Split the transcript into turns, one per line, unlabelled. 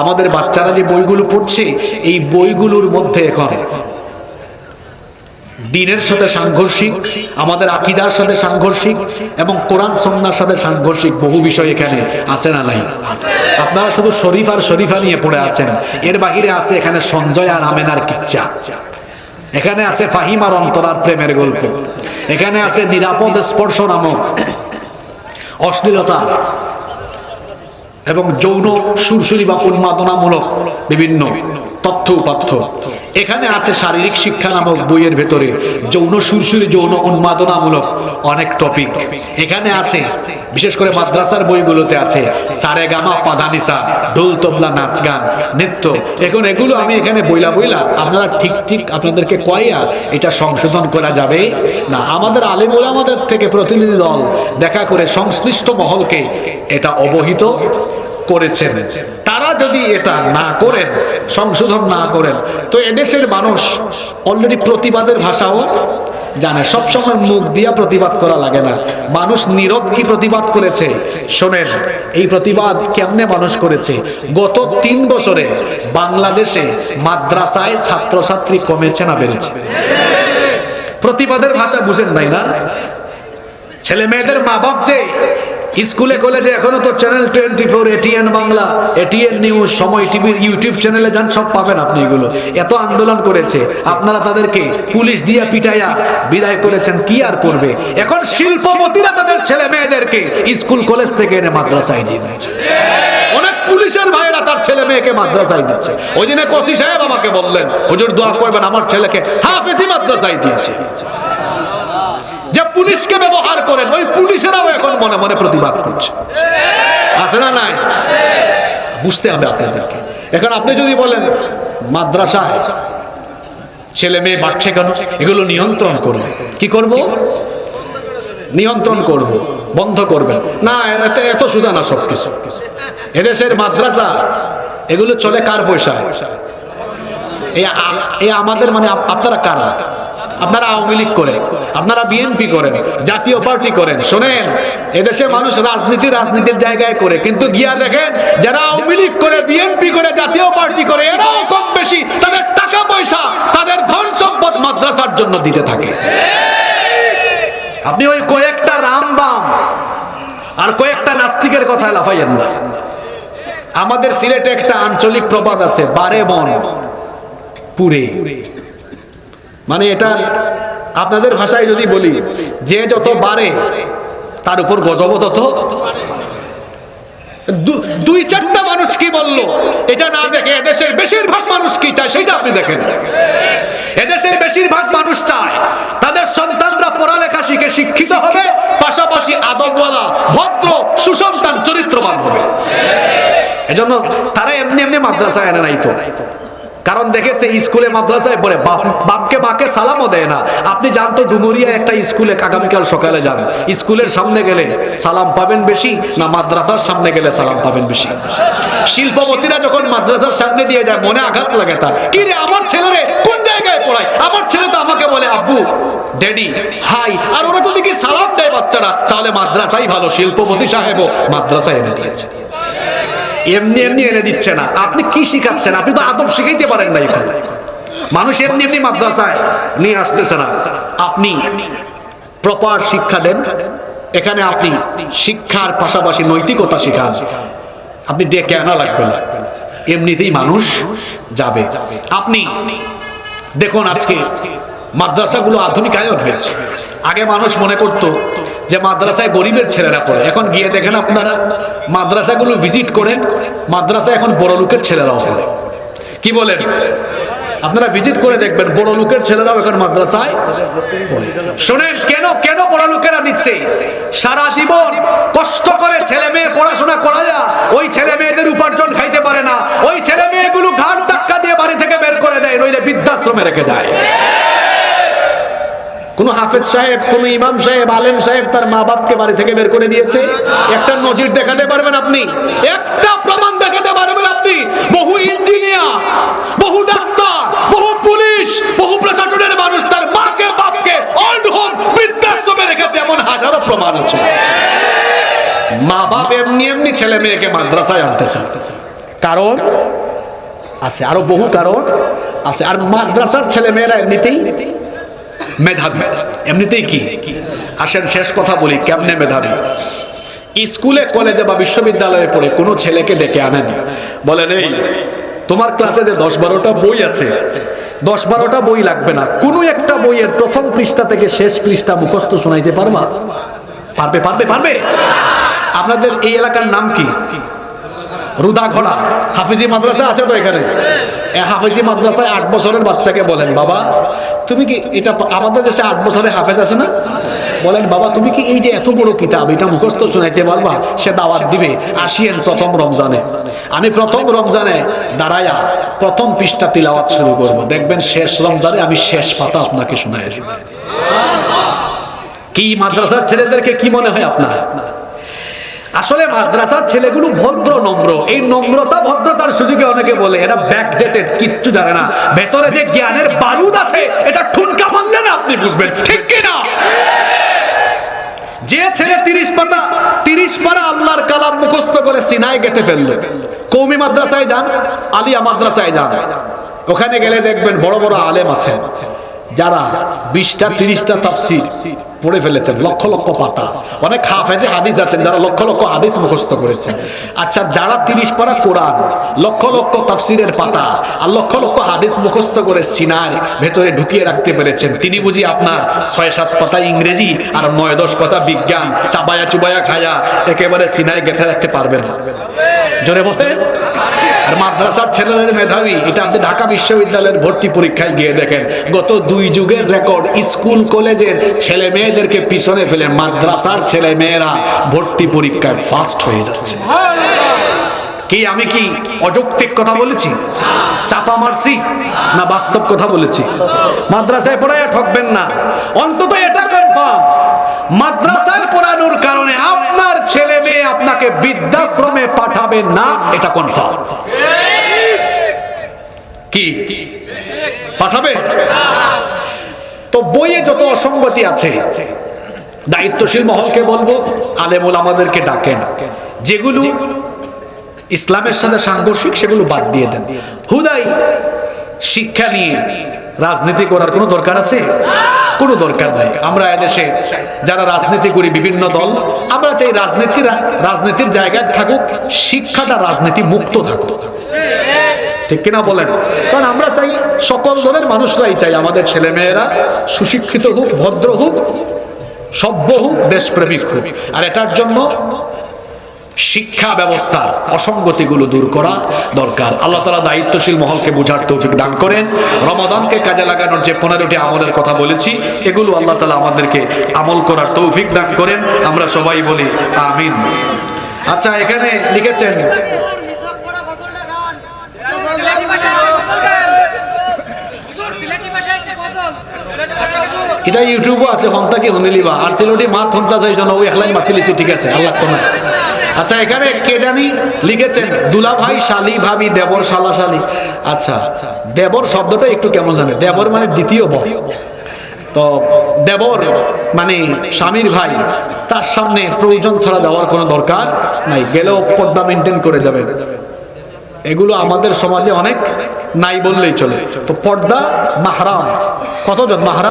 আমাদের বাচ্চারা যে বইগুলো পড়ছে, এই বইগুলোর মধ্যে এখন দিনের সাথে সাংঘর্ষিক, আমাদের আকিদার সাথে সাংঘর্ষিক এবং কোরআন সন্ন্যার সাথে সাংঘর্ষিক বহু বিষয় এখানে আছে না নাই? আপনারা শুধু শরীফ আর শরীফা নিয়ে পড়ে আছেন। এর বাহিরে আছে এখানে সঞ্জয় আর আমেনার কিচ্ছা। এখানে আছে ফাহিম আর অন্তরার প্রেমের গল্প। এখানে আছে নিরাপদ স্পর্শ নামক অশ্লীলতা। এবং যৌন সুরসুরি বা উন্মাদনামূলক বিভিন্ন তথ্য উপাত্য এখানে আছে শারীরিক শিক্ষা নামক বইয়ের ভেতরে যৌন সুরসুরি যৌন উন্মাদনামূলক অনেক টপিক এখানে আছে, বিশেষ করে মাদ্রাসার বইগুলোতে আছে, সারে গামা পাধানিসা ঢোল তবলা নাচ গান, নৃত্য। এখন এগুলো আমি এখানে বইলা বইলা আপনারা ঠিক ঠিক আপনাদেরকে কয়া এটা সংশোধন করা যাবে। না, আমাদের আলিম ওলামাদের থেকে প্রতিনিধি দল দেখা করে সংশ্লিষ্ট মহলকে এটা অবহিত করেছেন। যদি এটা না করেন, সংশোধন না করেন, তো এদেশের মানুষ অলরেডি প্রতিবাদের ভাষাও জানে। সবসময় মুখ দিয়া প্রতিবাদ করা লাগে না। মানুষ নীরব কি প্রতিবাদ করেছে? শোনেন, এই প্রতিবাদ কেমনে মানুষ করেছে? গত তিন বছরে বাংলাদেশে মাদ্রাসায় ছাত্রছাত্রী কমেছে না বেড়েছে? প্রতিবাদের ভাষা বুঝেন নাই না? ছেলে মেয়েদের মা বাপ যে স্কুলে কলেজে এখনও তো channel twenty four ATN Bangla ATN news Somoy টিভির ইউটিউব চ্যানেলে যান, সব পাবেন আপনি এগুলো। এত আন্দোলন করেছে। আপনারা তাদেরকে পুলিশ দিয়া পিটাইয়া বিদায় করেছেন, কি আর করবে? এখন শিল্পপতিরা তাদের ছেলে মেয়েদেরকে স্কুল, কলেজ থেকে এনে মাদ্রাসায় দিয়ে দিচ্ছে অনেক পুলিশের ভাইয়েরা তার ছেলে মেয়েকে মাদ্রাসায় দিচ্ছে। ওই দিনে কসি সাহেব আমাকে বললেন, হুজুর, দোয়া করবেন, আমার ছেলেকে হাফেজি মাদ্রাসায় দিয়েছে। পুলিশকে ব্যবহার করেন। ওই পুলিশেরাও এখন মনে মনে প্রতিবাদ করছে। আছে না নাই? বুঝতে হবে আপনাদেরকে। এখন আপনি যদি বলেন, মাদ্রাসায় ছেলে মেয়ে বাড়ছে কেন? এগুলো নিয়ন্ত্রণ করবে। কি করব? নিয়ন্ত্রণ করব। বন্ধ করবে না এত এত সুদা না সব কিছু এদেশের মাদ্রাসা, এগুলো চলে কার পয়সা এই আমাদের মানে আপ- আপনারা কারা? আপনারা আওয়ামী লীগ করেন আপনারা বিএনপি করেন জাতীয় পার্টি করেন শোনেন এদেশে মানুষ রাজনীতি রাজনীতির জায়গায় করে কিন্তু গিয়া দেখেন যারা আওয়ামী লীগ করে বিএনপি করে জাতীয় পার্টি করে এরাও কম বেশি তাদের টাকা পয়সা তাদের ধন সম্পদ মাদ্রাসার জন্য দিতে থাকে। আপনি ওই কয়েকটা রামবাম আর কয়েকটা নাস্তিকের কথা লাফাইয়েন না। আমাদের সিলেটে একটা আঞ্চলিক প্রবাদ আছে বারে বন পুরে। মানে এটা আপনাদের ভাষায় যদি বলি, যে যত বাড়ে, তার উপর গজব তত দুই চারটা মানুষ কি বলল? এটা না দেখে এদেশের বেশিরভাগ মানুষ কি চায়, সেটা আপনি দেখেন। এদেশের বেশিরভাগ মানুষ চায়, তাদের সন্তানরা পড়ালেখা শিখে শিক্ষিত হবে, পাশাপাশি আদবওয়ালা, ভদ্র, সুসন্তান, চরিত্রবান হবে। এজন্য তারা এমনি এমনি মাদ্রাসায় এনে নাই তো। কারণ দেখেছে স্কুলে মাদ্রাসায় পড়ে, বাপ- বাপকে মাকে সালামও দেয় না। আপনি জানতো ডুমুরিয়া একটা স্কুলে আগামীকাল সকালে যান। স্কুলের সামনে গেলে সালাম পাবেন বেশি না মাদ্রাসার সামনে গেলে সালাম পাবেন বেশি? শিল্পপতিরা যখন মাদ্রাসার সামনে দিয়ে যায়, মনে আঘাত লাগে তার। কি রে, আমার ছেলেরে কোন জায়গায় পড়ায়? আমার ছেলে তো আমাকে বলে, আব্বু, ড্যাডি, হাই। আর ওরা তো দেখি সালাম দেয় বাচ্চারা, তাহলে মাদ্রাসাই ভালো, শিল্পপতি সাহেবও মাদ্রাসায় এনে দিয়েছে। এমনি এমনি এনে দিচ্ছে না। আপনি কি শিখাচ্ছেন? আপনি তো আদব শিখাইতে পারেন না এখন। মানুষ এমনি এমনি মাদ্রাসায় নিয়ে আসতেছে না। আপনি প্রপার শিক্ষা দেন। এখানে আপনি শিক্ষার পাশাপাশি নৈতিকতা শিখান। আপনি ডেকে আনা লাগবে না। এমনিতেই মানুষ যাবে। আপনি দেখুন আজকে মাদ্রাসাগুলো আধুনিকায়ন হয়েছে। আগে মানুষ মনে করতো যে মাদ্রাসায় গরিবের ছেলেরা পড়ে। এখন গিয়ে দেখেন আপনারা, মাদ্রাসাগুলো ভিজিট করেন মাদ্রাসা এখন বড় লোকের ছেলেরাও পড়ে। কি বলেন? আপনারা ভিজিট করে দেখবেন, বড় লোকের ছেলেরাও এখন মাদ্রাসায় শোনেন, কেন কেন বড় লোকেরা দিচ্ছে? সারা জীবন কষ্ট করে ছেলে মেয়ে পড়াশোনা করা যায়। ওই ছেলে মেয়েদের উপার্জন খাইতে পারে না। ওই ছেলে মেয়েগুলো ঘাট ধাক্কা দিয়ে বাড়ি থেকে বের করে দেয়, নইলে বৃদ্ধাশ্রমে রেখে দেয়। হাফেজ সাহেব, কোন ইমাম সাহেব, আলেম সাহেব তার মা বাপকে বাড়ি থেকে বের করে দিয়েছে। একটা নজির দেখাতে পারবেন আপনি। একটা প্রমাণ দেখাতে পারবেন আপনি। বহু ইঞ্জিনিয়ার, বহু ডাক্তার, বহু পুলিশ, বহু প্রশাসনের মানুষ তার মাকে, বাপকে অল্ড হোম বৃদ্ধাশ্রমে রেখেছে, এমন হাজারো প্রমাণ আছে। মা বাপ এমনি এমনি ছেলে মেয়েকে মাদ্রাসায় আনতে চায়। কারণ? আছে। আরও বহু কারণ আছে। আর মাদ্রাসার ছেলে মেয়েরা এমনিতেই মেধাবী। এমনিতেই কি? আসেন, শেষ কথা বলি, কেমনে মেধাবী? স্কুলে, কলেজে বা বিশ্ববিদ্যালয়ে পড়ে কোনো ছেলেকে ডেকে আনেন। বলেন, এই, তোমার ক্লাসে যে দশ বারোটা বই আছে, দশ বারোটা বই লাগবে না। কোনো একটা বইয়ের প্রথম পৃষ্ঠা থেকে শেষ পৃষ্ঠা মুখস্থ শোনাইতে পারবা? পারবে পারবে পারবে। আপনাদের এই এলাকার নাম কি? রুদা ঘোড়া হাফিজি মাদ্রাসা আছে তো এখানে? হাফিজি মাদ্রাসায় আট বছরের বাচ্চাকে বলেন, বাবা তুমি কি এটা আমাদের দেশে আট বছরে হাফেজ আছে না? বলেন, বাবা, তুমি কি এই যে এত বড় কিতাব, এটা মুখস্থ শোনাইতে পারবা? সে দাওয়াত দিবে আসিয়েন প্রথম রমজানে। আমি প্রথম রমজানে দাঁড়ায়া প্রথম পৃষ্ঠা তিলাওয়াত শুরু করব। দেখবেন শেষ রমজানে আমি শেষ পাতা আপনাকে শোনাই কি মাদ্রাসার ছেলেদেরকে কি মনে হয় আপনার? আসলে মাদ্রাসার ছেলেগুলো ভদ্র, নম্র। এই নম্রতা, ভদ্রতার সুযোগে অনেকে বলে, এটা ব্যাকডেটেড কিচ্ছু জানে না। ভেতরে যে জ্ঞানের বারুদ আছে, এটা ঠুনকা মারলে না আপনি বুঝবেন। ঠিক কি না? যে ছেলে তিরিশ পাতা, তিরিশ পারা আল্লাহর কালাম মুখস্থ করে সিনায় গেতে ফেললে। কৌমি মাদ্রাসায় যান, আলিয়া মাদ্রাসায় যান। ওখানে গেলে দেখবেন বড় বড় আলেম আছেন। যারা বিশটা, তিরিশটা তাফসির পড়ে ফেলেছেন, লক্ষ লক্ষ পাতা। অনেক হাফেজে হাদিস আছেন যারা লক্ষ লক্ষ হাদিস মুখস্থ করেছেন। আচ্ছা যারা তিরিশ পারা কোরআন, লক্ষ লক্ষ তাফসিরের পাতা আর লক্ষ লক্ষ হাদিস মুখস্থ করে সিনার ভেতরে ঢুকিয়ে রাখতে পেরেছেন, তিনি বুঝি আপনার ছয়, সাত পাতা ইংরেজি আর নয়, দশ পাতা বিজ্ঞান, চাবায়া চুবায়া খায়া একেবারে সিনায় গেঁথে রাখতে পারবে না। জোরে বলেন। আর মাদ্রাসার ছেলেদের মেধাবী, এটা আপনি ঢাকা বিশ্ববিদ্যালয়ের ভর্তি পরীক্ষায় গিয়ে দেখেন। গত দুই যুগের রেকর্ড, স্কুল, কলেজের ছেলে মেয়েদেরকে পিছনে ফেলে মাদ্রাসার ছেলে মেয়েরা ভর্তি পরীক্ষায় ফার্স্ট হয়ে যাচ্ছে। কি আমি কি অযৌক্তিক কথা বলেছি? চাপা মারছি? না বাস্তব কথা বলেছি? মাদ্রাসায় পড়ায় ঠকবেন না। অন্তত এটা কনফার্ম মাদ্রাসায় আপনাকে বৃদ্ধাশ্রমে পাঠাবে না এটা কনফার্ম কি? পাঠাবে? তো বইয়ে যত অসঙ্গতি আছে দায়িত্বশীল মহলকে বলব আলেমুল আমাদেরকে ডাকেন। যেগুলো ইসলামের সাথে সাংঘর্ষিক সেগুলো বাদ দিয়ে দেন। হুদাই শিক্ষা নিয়ে রাজনীতি করার কোনো দরকার আছে? কোনো দরকার নাই। আমরা এদেশে যারা রাজনীতি করি বিভিন্ন দল, আমরা চাই রাজনীতি রাজনীতির জায়গায় থাকুক, শিক্ষাটা রাজনীতি মুক্ত থাকুক। ঠিক কিনা বলেন? কারণ আমরা চাই সকল দলের মানুষরাই চাই, আমাদের ছেলে মেয়েরা সুশিক্ষিত হোক, ভদ্র হোক, সভ্য হোক, দেশপ্রেমিক হোক। আর এটার জন্য শিক্ষা ব্যবস্থার অসঙ্গতিগুলো দূর করা দরকার। আল্লাহ তালা দায়িত্বশীল মহলকে বোঝার তৌফিক দান করেন। রমাদানকে কাজে লাগানোর যে পনেরোটি আমলের কথা বলেছি, এগুলো আল্লাহ তালা আমাদেরকে আমল করার তৌফিক দান করেন। আমরা সবাই বলি আমিন। আচ্ছা এখানে লিখেছেন, এটা ইউটিউবও আছে, হন্তা কি হনিলিবা আর সিলোটি মাত হন্তা যাই জন্য ওই একলাই মাতি লিছি ঠিক আছে, আল্লাহ কোন আচ্ছা এখানে কে জানি লিখেছেন দুলা ভাই শালি ভাবি, দেবর শালা শালি। আচ্ছা দেবর শব্দটা একটু কেমন জানে? দেবর মানে দ্বিতীয় বর। তো দেবর মানে স্বামীর ভাই, তার সামনে প্রয়োজন ছাড়া যাওয়ার কোনো দরকার নাই, গেলেও পর্দা মেনটেন করে যাবেন এগুলো আমাদের সমাজে অনেক নাই বললেই চলে। তো পর্দা মাহারাম। কতজন? মাহারাম।